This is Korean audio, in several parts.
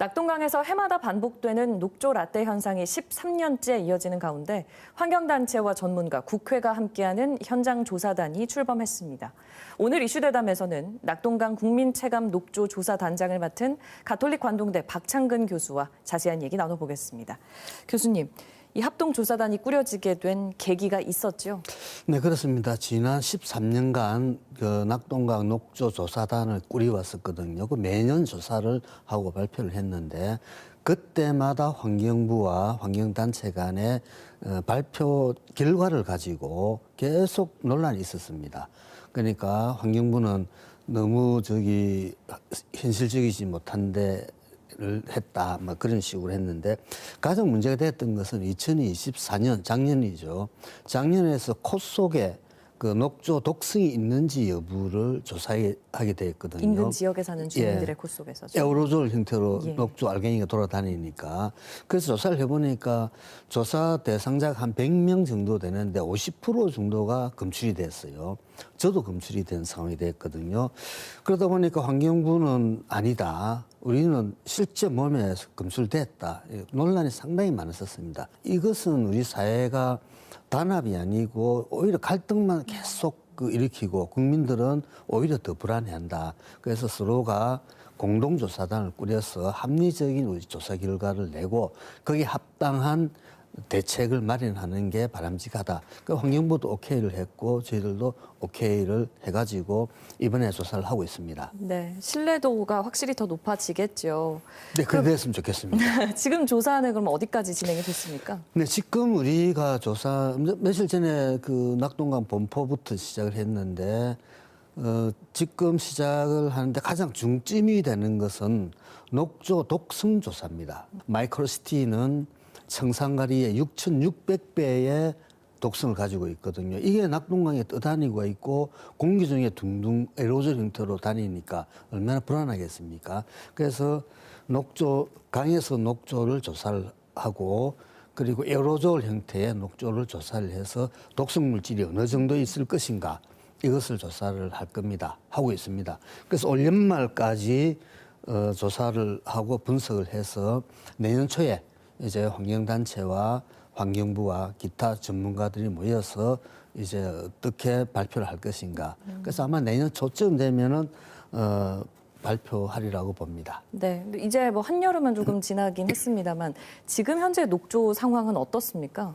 낙동강에서 해마다 반복되는 녹조 라떼 현상이 13년째 이어지는 가운데 환경단체와 전문가, 국회가 함께하는 현장 조사단이 출범했습니다. 오늘 이슈대담에서는 낙동강 국민체감 녹조 조사단장을 맡은 가톨릭 관동대 박창근 교수와 자세한 얘기 나눠보겠습니다. 교수님, 이 합동조사단이 꾸려지게 된 계기가 있었죠? 네, 그렇습니다. 지난 13년간 그 낙동강 녹조 조사단을 꾸려왔었거든요. 그 매년 조사를 하고 발표를 했는데 그때마다 환경부와 환경단체 간의 어, 발표 결과를 가지고 계속 논란이 있었습니다. 그러니까 환경부는 너무 저기 현실적이지 못한데 를 했다. 뭐 그런 식으로 했는데 가장 문제가 됐던 것은 2024년 작년이죠. 작년에서 코 속에 그 녹조 독성이 있는지 여부를 조사하게 됐거든요. 인근 지역에 사는 주민들의 예. 코 속에서. 에어로졸 형태로 예. 녹조 알갱이가 돌아다니니까 그래서 조사를 해보니까 조사 대상자가 한 100명 정도 되는데 50% 정도가 검출이 됐어요. 저도 검출이 된 상황이 됐거든요. 그러다 보니까 환경부는 아니다. 우리는 실제 몸에 검출됐다. 이 논란이 상당히 많았었습니다. 이것은 우리 사회가 단합이 아니고 오히려 갈등만 계속 그 일으키고 국민들은 오히려 더 불안해한다. 그래서 서로가 공동조사단을 꾸려서 합리적인 우리 조사 결과를 내고 거기에 합당한 대책을 마련하는 게 바람직하다. 그 환경부도 오케이를 했고 저희들도 오케이를 해가지고 이번에 조사를 하고 있습니다. 네, 신뢰도가 확실히 더 높아지겠죠. 네, 그래 됐으면 좋겠습니다. 지금 조사는 그럼 어디까지 진행이 됐습니까? 네, 지금 우리가 조사 며칠 전에 그 낙동강 본포부터 시작을 했는데 어, 지금 시작을 하는데 가장 중점이 되는 것은 녹조 독성 조사입니다. 마이크로시티는 청산가리의 6,600배의 독성을 가지고 있거든요. 이게 낙동강에 떠다니고 있고 공기 중에 둥둥 에로졸 형태로 다니니까 얼마나 불안하겠습니까? 그래서 녹조 강에서 녹조를 조사를 하고 그리고 에어로졸 형태의 녹조를 조사를 해서 독성 물질이 어느 정도 있을 것인가 이것을 조사를 할 겁니다. 하고 있습니다. 그래서 올 연말까지 어, 조사를 하고 분석을 해서 내년 초에 이제 환경단체와 환경부와 기타 전문가들이 모여서 이제 어떻게 발표를 할 것인가. 그래서 아마 내년 초쯤 되면은 어, 발표하리라고 봅니다. 네, 이제 뭐 한여름은 조금 지나긴 했습니다만 지금 현재 녹조 상황은 어떻습니까?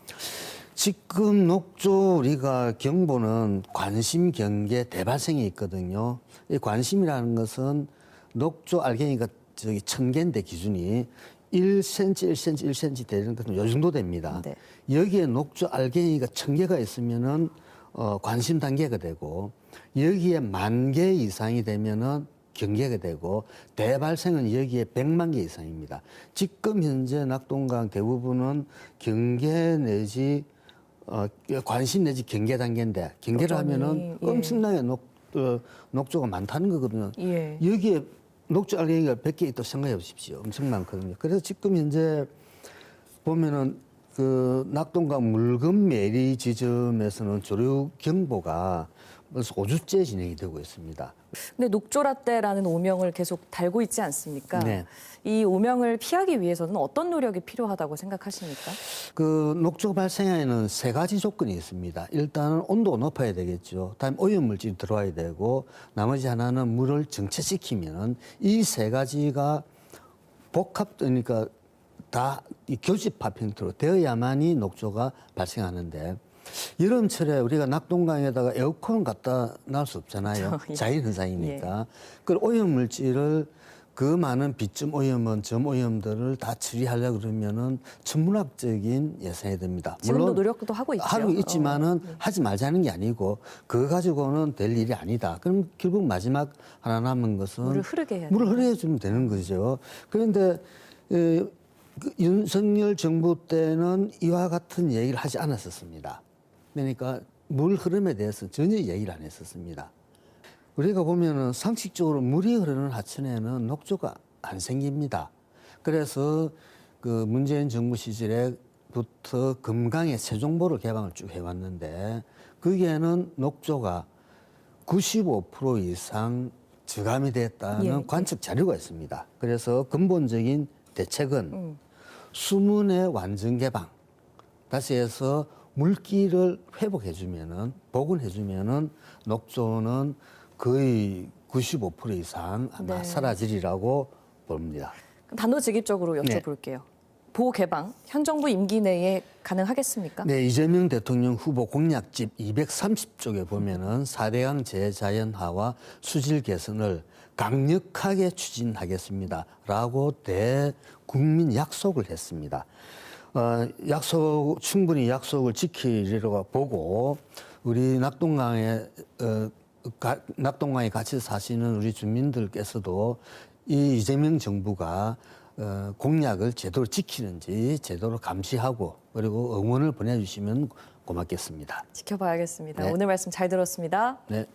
지금 녹조 우리가 경보는 관심 경계 대발생이 있거든요. 이 관심이라는 것은 녹조 알갱이가 저기 천 개인데 기준이 1cm, 1cm, 1cm 되는 것은 요 정도 됩니다. 네. 여기에 녹조 알갱이가 천 개가 있으면은 어, 관심 단계가 되고 여기에 만 개 이상이 되면은 경계가 되고 대발생은 여기에 100만 개 이상입니다. 지금 현재 낙동강 대부분은 경계 내지 어, 관심 내지 경계 단계인데 경계를 여전히, 하면은 예. 엄청나게 녹, 어, 녹조가 많다는 거거든요. 예. 여기에 녹조 알갱이가 100개 있다고 생각해 보십시오. 엄청 많거든요. 그래서 지금 현재 보면은 그 낙동강 물금 매리 지점에서는 조류 경보가 벌써 5주째 진행이 되고 있습니다. 근데 녹조라떼라는 오명을 계속 달고 있지 않습니까? 네. 이 오명을 피하기 위해서는 어떤 노력이 필요하다고 생각하십니까? 그 녹조 발생에는 세 가지 조건이 있습니다. 일단은 온도가 높아야 되겠죠. 다음 오염물질이 들어와야 되고 나머지 하나는 물을 정체시키면은 이 세 가지가 복합 그러니까 다 이 교집합 형태로 되어야만이 녹조가 발생하는데 여름철에 우리가 낙동강에다가 에어컨 갖다 놔을 수 없잖아요. 예. 자연 현상이니까. 그 오염 물질을 그 많은 비점 오염원, 점 오염들을 다 처리하려 그러면은 천문학적인 예산이 됩니다. 지금도 노력도 하고 있죠. 하고 있지만은 어, 네. 하지 말자는 게 아니고 그거 가지고는 될 일이 아니다. 그럼 결국 마지막 하나 남은 것은 물을 흐르게 해야 물을 흐르게 해주면 되는 거죠. 그런데 에, 그 윤석열 정부 때는 이와 같은 얘기를 하지 않았었습니다. 그러니까 물 흐름에 대해서 전혀 얘기를 안 했었습니다. 우리가 보면은 상식적으로 물이 흐르는 하천에는 녹조가 안 생깁니다. 그래서 그 문재인 정부 시절에부터 금강의 세종보를 개방을 쭉 해왔는데 거기에는 녹조가 95% 이상 저감이 됐다는 예. 관측 자료가 있습니다. 그래서 근본적인 대책은 수문의 완전 개방, 다시 해서 물기를 회복해 주면은 복원해 주면은 녹조는 거의 95% 이상 아마 네. 사라지리라고 봅니다. 단도직입적으로 네. 여쭤볼게요. 보호 개방 현 정부 임기 내에 가능하겠습니까? 네, 이재명 대통령 후보 공약집 230쪽에 보면은 사대강 재자연화와 수질 개선을 강력하게 추진하겠습니다라고 대국민 약속을 했습니다. 어, 약속 충분히 약속을 지키리라고 보고 우리 낙동강에 어, 가, 낙동강에 같이 사시는 우리 주민들께서도 이 이재명 정부가 어, 공약을 제대로 지키는지 제대로 감시하고 그리고 응원을 보내주시면 고맙겠습니다. 지켜봐야겠습니다. 네. 오늘 말씀 잘 들었습니다. 네.